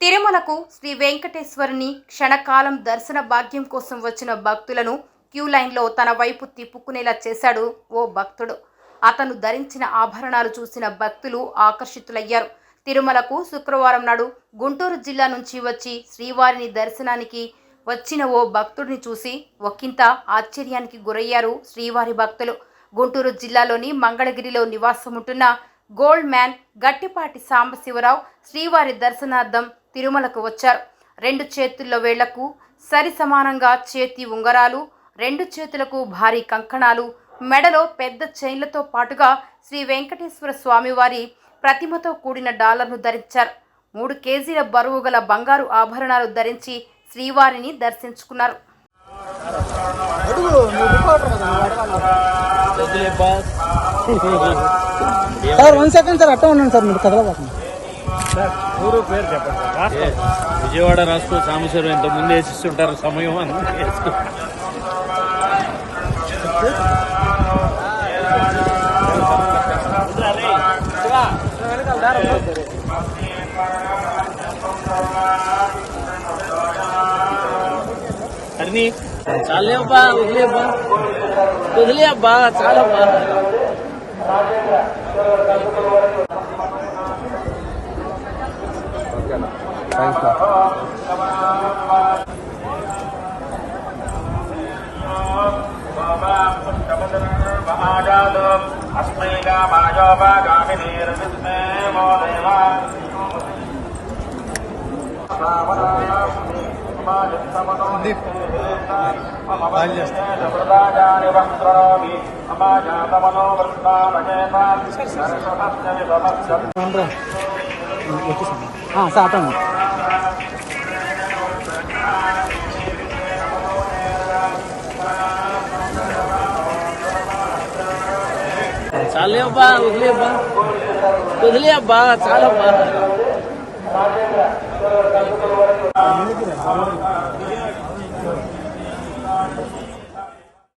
తిరుమలకు శ్రీ వెంకటేశ్వరుని క్షణకాలం దర్శన భాగ్యం కోసం వచ్చిన భక్తులను క్యూ లైన్లో తన వైపు తిప్పుకునేలా చేశాడు ఓ భక్తుడు. అతను ధరించిన ఆభరణాలు చూసిన భక్తులు ఆకర్షితులయ్యారు. తిరుమలకు శుక్రవారం నాడు గుంటూరు జిల్లా నుంచి వచ్చి శ్రీవారిని దర్శనానికి వచ్చిన ఓ భక్తుడిని చూసి ఒకింత ఆశ్చర్యానికి గురయ్యారు శ్రీవారి భక్తులు. గుంటూరు జిల్లాలోని మంగళగిరిలో నివాసముంటున్న గోల్డ్ మ్యాన్ గట్టిపాటి సాంబశివరావు శ్రీవారి దర్శనార్థం తిరుమలకు వచ్చారు. రెండు చేతుల్లో వేళ్ళకు సరి సమానంగా చేతి ఉంగరాలు రెండు చేతులకు భారీ కంకణాలు మెడలో పెద్ద చైన్లతో పాటుగా శ్రీ వెంకటేశ్వర స్వామివారి ప్రతిమతో కూడిన డాలర్ను ధరించారు. మూడు కేజీల బరువు గల బంగారు ఆభరణాలు ధరించి శ్రీవారిని దర్శించుకున్నారు. సార్ వన్ సెకండ్ సార్ అట్ట ఉన్నాను సార్ మీరు కదలబాకండి ఊరు పేరు చెప్పండి. విజయవాడ రాష్ట్ర సాంబశివరం ఇంత ముందు వేసిస్తుంటారు సమయం అని. అన్ని చాలే అబ్బా వదిలే అబ్బా వదిలే అబ్బా Ah, saatnya. Salio, Pak. Udah, Pak. Udah, Pak. Salio, 얘기를 해봐.